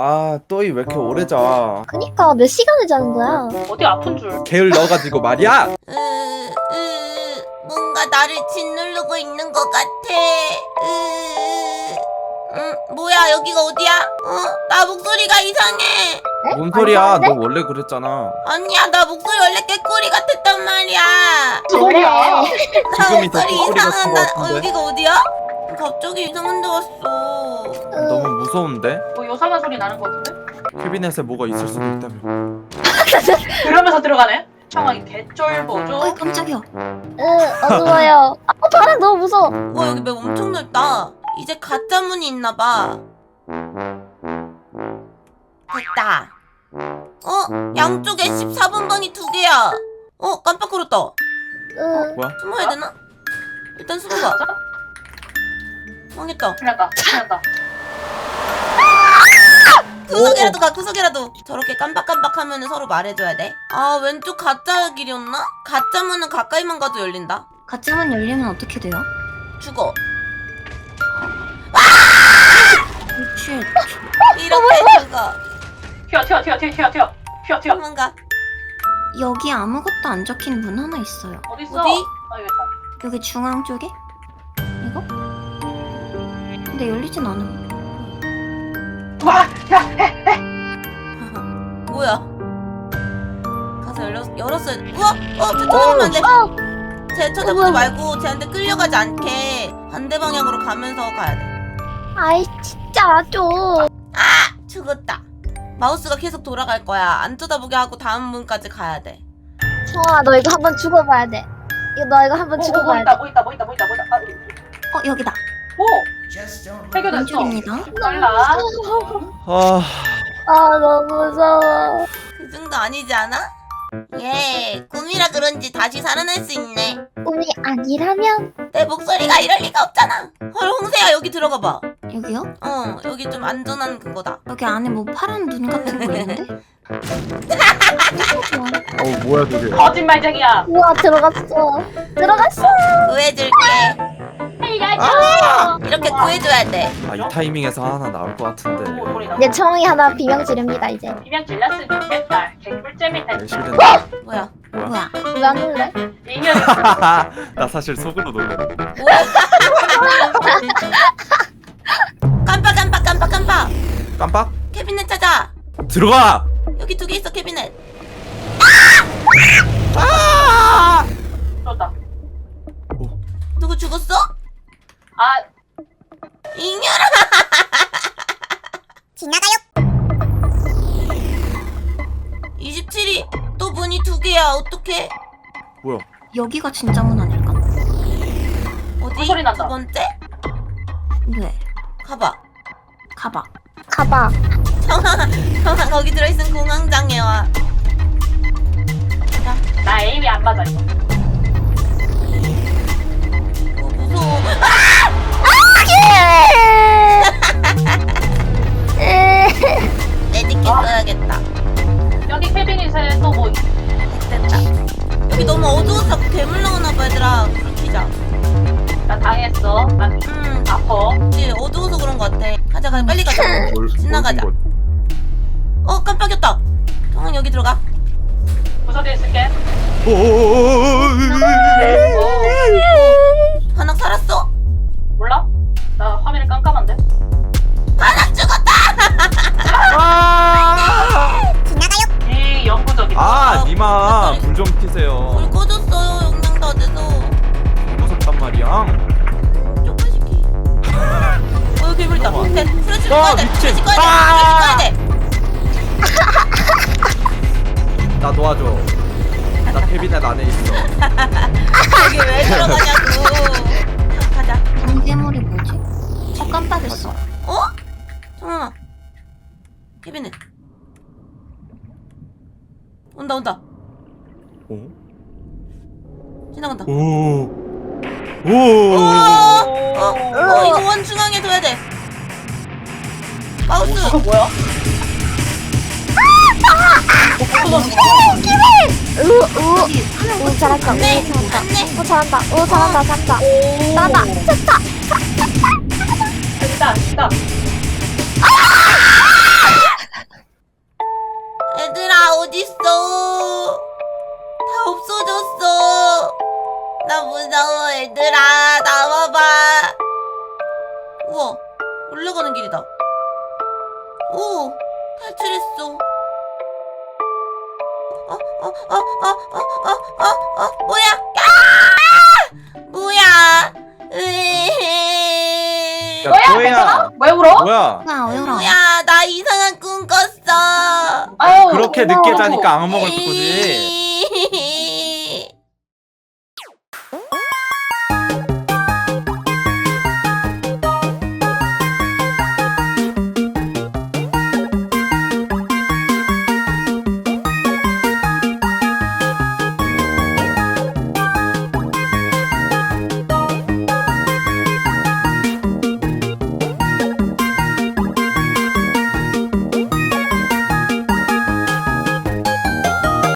아 또이 왜 이렇게 오래 자 그니까 몇 시간을 자는 거야? 어디 아픈 줄. 게을 넣어가지고 말이야 으, 으, 뭔가 나를 짓누르고 있는 것 같아. 으, 음, 뭐야 여기가 어디야? 어, 나 목소리가 이상해. 뭔 소리야? 너 원래 그랬잖아 아니야 나 목소리 원래 깨꼬리 같았단 말이야. 소리야. 나 지금이 더 목소리 꼬리 같은 이상한 것나 어, 같은데? 여기가 어디야? 갑자기 이상한 데 왔어. 너무 무서운데 뭐 요상한 소리 나는 것 같은데? 캐비넷에 뭐가 있을 수도 있다며 그러면서 들어가네. 상황이 개쩔보죠. 어이 깜짝이야. 으 어두워요. 아 바람 너무 무서워. 와 여기 맵 엄청 넓다. 이제 가짜 문이 있나 봐. 됐다. 어? 양쪽에 14번 방이 두 개야. 어? 깜빡 걸었다. 으 뭐야? 숨어야 되나? 일단 숨어봐. 망했다. 큰일났다. 큰일났다. 구석이라도 가, 구석이라도. 저렇게 깜빡깜빡하면 서로 말해줘야 돼. 아, 왼쪽 가짜 길이었나? 가짜 문은 가까이만 가도 열린다. 가짜문 열리면 어떻게 돼요? 죽어. 쉣. 이렇게 죽어. 튀어 튀어 튀어 튀어 튀어 튀어 튀어 튀어. 도망가. 여기 아무것도 안 적힌 문 하나 있어요. 어디 있어? 어디? 아 여기 있다. 여기 중앙 쪽에? 근데 열리진 않음. 와, 야, 해. 뭐야? 가서 열렸, 열었어요. 우와! 어, 저 쳐다보면 안 돼. 어 쟤 쳐다보지 말고 쟤한테 끌려가지 않게 반대 방향으로 가면서 가야 돼. 아이 진짜 좀. 아! 죽었다. 마우스가 계속 돌아갈 거야. 안 쳐다보게 하고 다음 문까지 가야 돼. 성아 너 이거 한번 죽어봐야 돼. 이거 너 이거 한번 오, 오, 뭐 죽어봐야 있다, 돼. 뭐 있다, 뭐 있다, 뭐 있다, 뭐 있다. 아, 어 여기다. 오, 해결됐어. 왼쪽입니다. 빨라. 아 아 너무 무서워. 그 정도 아니지 않아? 예, 꿈이라 그런지 다시 살아날 수 있네. 꿈이 아니라면 내 목소리가 이럴 리가 없잖아. 헐, 홍세야 여기 들어가 봐. 여기요? 어, 여기 좀 안전한 그거다. 여기 안에 뭐 파란 눈 같은 거 있는데? 어 뭐야 저게 거짓말쟁이야. 우와 들어갔어. 들어갔어. 구해줄게. 아! 이렇게 구해줘야 돼. 아 이 타이밍에서 하나 나올 것 같은데. 이제 청이 하나 비명 지릅니다 이제. 비명 질렀으면 좋겠다. 개꿀잼이다. 열심히된다 뭐야? 뭐야? 왜안 놀래? 인연. 나 사실 속으로 놀래 깜빡 깜빡 깜빡 깜빡. 깜빡 캐비넷 찾아. 들어가 여기 두 개 있어 캐비넷. 문이 두 개야. 어떡해? 뭐야 여기가 진짜 문 아닐까? 어디? 소리 난다. 두 번째? 왜? 가봐. 가봐. 가봐. 청아, 청아 거기 들어있은 공황장애 와. 자, 나 에임이 안 맞아 이거. 어, 무서워. 내 괴물 나오나 봐 얘들아. 불 켜자. 나 당했어. 난 음, 아파. 그치 어두워서 그런 거 같아. 가자 가자 빨리 가자. 뭘, 지나가자. 뭘어 깜빡였다. 형은 여기 들어가. 구석에 있을게. 본 거야? 오, 하나 돼. 프레쉬 아, 꺼야 돼. 미친. 프레쉬 꺼야 돼. 아. 프레쉬 꺼야 돼. 나 도와줘 나 캐비넷 안에 있어 여기 왜 들어가냐고. 가자. 안개물이 뭐지? 어 깜빡했어. 어? 정아. 케빈은. 온다 온다. 오? 지나간다. 오. 어, 오. 어, 어, 이거 원 중앙에 둬야 돼. 마우스. 이거 뭐야? 기회! 으, 으. 오, 잘한다. 오, 안돼 잘한다. 안돼. 오, 잘한다. 오, 잘한다. 잘한다. 오. 잘한다. 됐다. 됐다. 아! 됐다. 얘들아 어딨어? 다 없어졌어. 나 무서워 얘들아 나와봐. 우와 올라가는 길이다. 오, 탈출했어. 어, 어, 어, 어, 어, 어, 어, 어, 뭐야? 야! 뭐야? 으이. 야, 뭐야 뭐야? 괜찮아? 왜 울어? 뭐야? 뭐야 왜 울어? 뭐야? 나 이상한 꿈 꿨어. 아유 그렇게 늦게. 자니까 악몽을 꾸지.